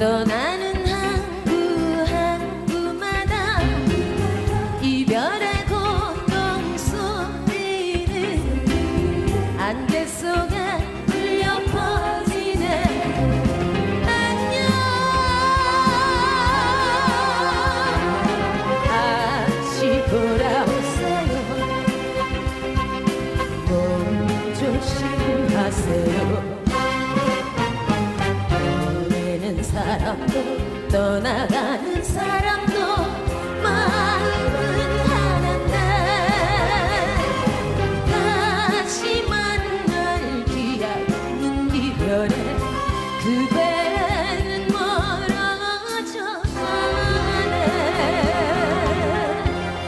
떠나는 항구 항구마다 이별의 고통 소리는 안개 속에 울려 퍼지네. 안녕. 다시 돌아오세요. 몸 조심하세요. 사람도 떠나가는 사람도